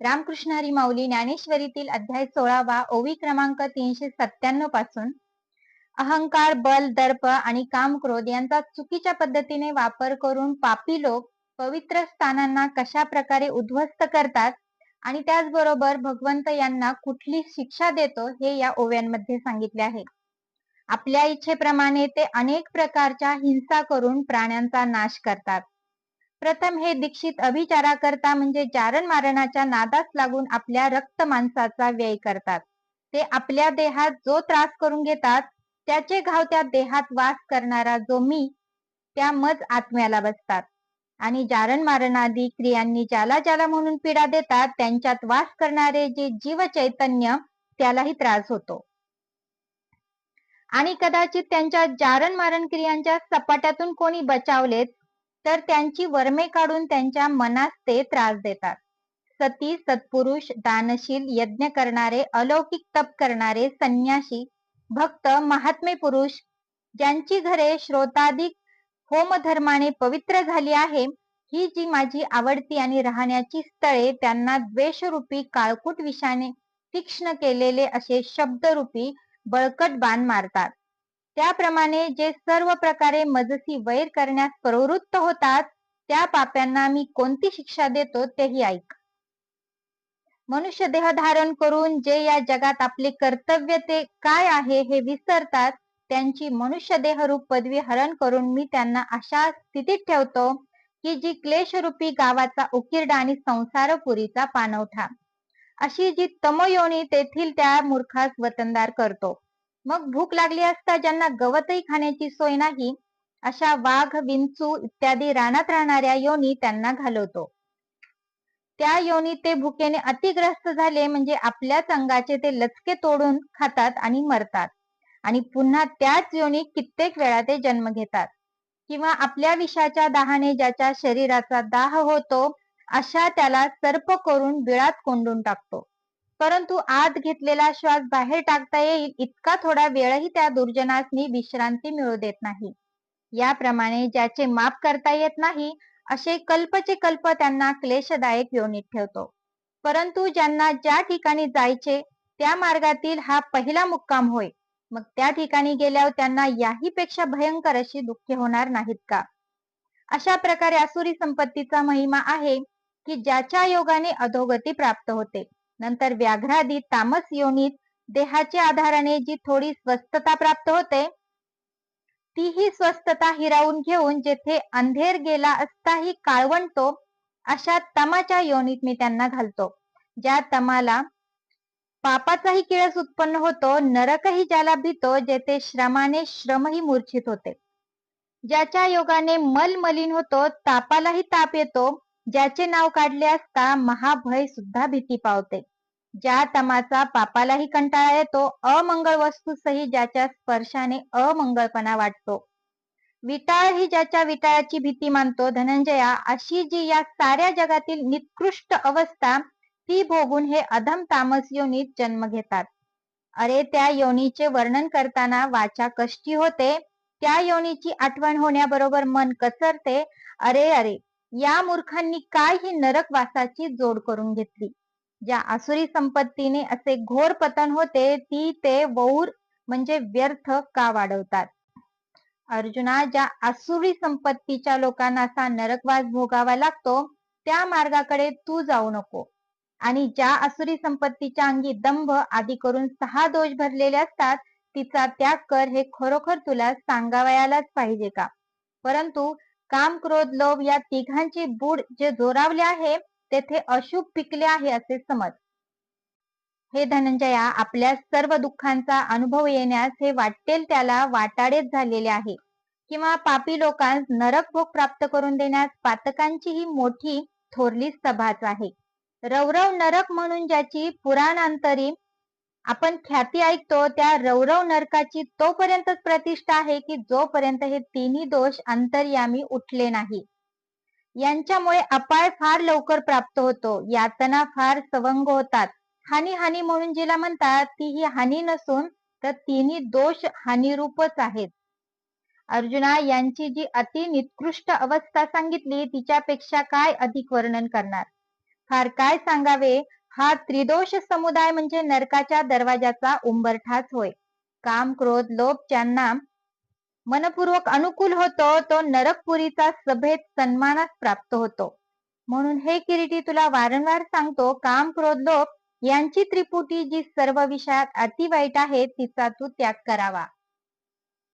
रामकृष्ण हरी माऊली ज्ञानेश्वरीतील अध्याय सोळावा ओवी क्रमांक तीनशे सत्त्याण्णवपासून. अहंकार बल दर्प आणि काम क्रोध यांचा चुकीच्या पद्धतीने वापर करून पापी लोक पवित्र स्थानांना कशा प्रकारे उद्ध्वस्त करतात आणि त्याचबरोबर भगवंत यांना कुठली शिक्षा देतो हे या ओव्यांमध्ये सांगितले आहे. आपल्या इच्छेप्रमाणे ते अनेक प्रकारच्या हिंसा करून प्राण्यांचा नाश करतात. प्रथम हे दीक्षित अभिचारा करता म्हणजे जारण मारणाच्या नादास लागून आपल्या रक्त माणसाचा व्यय करतात. ते आपल्या देहात जो त्रास करून घेतात त्याचे घाव त्या देहात वास करणारा जो मी त्या मज आत्म्याला बसतात. आणि जारण मारणादी क्रियांनी ज्याला ज्याला म्हणून पीडा देतात त्यांच्यात वास करणारे जे जीव चैतन्य त्यालाही त्रास होतो. आणि कदाचित त्यांच्या जारण मारण क्रियांच्या सपाट्यातून कोणी बचावलेत तर त्यांची वर्मे काढून त्यांच्या मनास ते त्रास देतात. सती सत्पुरुष दानशील यज्ञ करणारे अलौकिक तप करणारे संन्याशी भक्त महात्मे पुरुष ज्यांची घरे श्रोताधिक होमधर्माने पवित्र झाली आहे ही जी माझी आवडती आणि राहण्याची स्थळे त्यांना द्वेषरूपी काळकूट विषाने तीक्ष्ण केलेले असे शब्दरूपी बळकट बाण मारतात. त्याप्रमाणे जे सर्व प्रकारे मजसी वैर करण्यास प्रवृत्त होतात त्या पाप्यांना मी कोणती शिक्षा देतो तेही ऐक. मनुष्य देह धारण करून जे या जगात आपले कर्तव्य ते काय आहे हे विसरतात त्यांची मनुष्य देहरूप पदवी हरण करून मी त्यांना अशा स्थितीत ठेवतो की जी क्लेशरूपी गावाचा उकिरडा आणि संसारपुरीचा पानवठा. अशी जी तमयोनी तेथील त्या मूर्खास वतनदार करतो. मग भूक लागली असता ज्यांना गवतही खाण्याची सोय नाही अशा वाघ विंचू इत्यादी रानात राहणाऱ्या योनी त्यांना घालवतो. त्या योनी ते भुकेने अतिग्रस्त झाले म्हणजे आपल्याच अंगाचे ते लचके तोडून खातात आणि मरतात. आणि पुन्हा त्याच योनी कित्येक वेळा ते जन्म घेतात. किंवा आपल्या विषाच्या दाहाने ज्याच्या शरीराचा दाह होतो अशा त्याला सर्प करून बिळात कोंडून टाकतो. परंतु आत घेतलेला श्वास बाहेर टाकता येईल इतका थोडा वेळही त्या दुर्जनासनी विश्रांती मिळू देत नाही. याप्रमाणे ज्याचे माप करता येत नाही असे कल्पचे कल्प त्यांना क्लेशदायक योनीत ठेवतो. परंतु ज्यांना ज्या ठिकाणी जायचे त्या मार्गातील हा पहिला मुक्काम होय. मग त्या ठिकाणी गेल्यावर त्यांना याही पेक्षा भयंकर अशी दुःखे होणार नाहीत का? अशा प्रकारे असुरी संपत्तीचा महिमा आहे की ज्याच्या योगाने अधोगती प्राप्त होते. नंतर व्याघ्रादी तामस योनीत देहाच्या आधाराने जी थोडी स्वस्थता प्राप्त होते तीही स्वस्थता हिरावून घेऊन जेथे अंधेर गेला असताही काळवंटतो अशा तमाच्या योनीत मी त्यांना घालतो ज्या तमाला पापाचाही किळस उत्पन्न होतो नरकही ज्याला भीतो जेथे श्रमाने श्रमही मूर्छित होते. ज्याच्या योगाने मल मलिन होतो तापालाही ताप येतो ज्याचे नाव काढले असता महाभय सुद्धा भीती पावते. ज्या तमाचा पापालाही कंटाळा येतो अमंगळ वस्तू सही ज्याच्या स्पर्शाने अमंगळपणा वाटतो. विटाळ ही ज्याच्या विटाळाची भीती मानतो धनंजया अशी जी या साऱ्या जगातील निकृष्ट अवस्था ती भोगून हे अधम तामस योनीत जन्म घेतात. अरे त्या योनीचे वर्णन करताना वाचा कष्टी होते त्या योनीची आठवण होण्याबरोबर मन कचरते अरे अरे या मूर्खांनी काय ही नरकवासाची जोड करून घेतली. ज्या आसुरी संपत्तीने असे घोर पतन होते ती ते वौर म्हणजे व्यर्थ का वाढवतात? अर्जुना ज्या आसुरी संपत्तीच्या लोकांना असा नरकवास भोगावा लागतो त्या मार्गाकडे तू जाऊ नको. आणि ज्या असुरी संपत्तीच्या अंगी दंभ आदी करून सहा दोष भरलेले असतात तिचा त्याग कर हे खरोखर तुला सांगावयालाच पाहिजे का? परंतु काम क्रोध लोभ या तिघांची बूड जे जोरावले आहे तेथे अशुभ पिकले आहे असे समज. हे धनंजया आपल्या सर्व दुःखांचा अनुभव येण्यास हे वाटेल त्याला वाटाडेच झालेले आहे. किंवा पापी लोकांस नरक भोग प्राप्त करून देण्यास पातकांची ही मोठी थोरली सभाच आहे. रौरव नरक म्हणून ज्याची पुराणांतरी आपण ख्याती ऐकतो त्या रौरव नरकाची तोपर्यंतच प्रतिष्ठा आहे की जोपर्यंत हे तिन्ही दोष अंतर्यामी उठले नाही. यांच्यामुळे अपाय फार लवकर प्राप्त होतो. यातना फार सवंग होतात. हानी हानी म्हणून जिला म्हणतात ती ही हानी नसून तर तिन्ही दोष हानिरूपच आहेत. अर्जुना यांची जी अति निकृष्ट अवस्था सांगितली तिच्यापेक्षा काय अधिक वर्णन करणार? फार काय सांगावे? हा त्रिदोष समुदाय म्हणजे नरकाच्या दरवाजाचा उंबरठाच होय. काम क्रोध लोभ ज्यांना मनपूर्वक अनुकूल होतो तो नरकपुरीचा सभेत सन्मानास प्राप्त होतो. म्हणून हे किरीटी तुला वारंवार सांगतो काम क्रोध लोक यांची त्रिपुटी जी सर्व विषयात अति वाईट आहे तिचा तू त्याग करावा.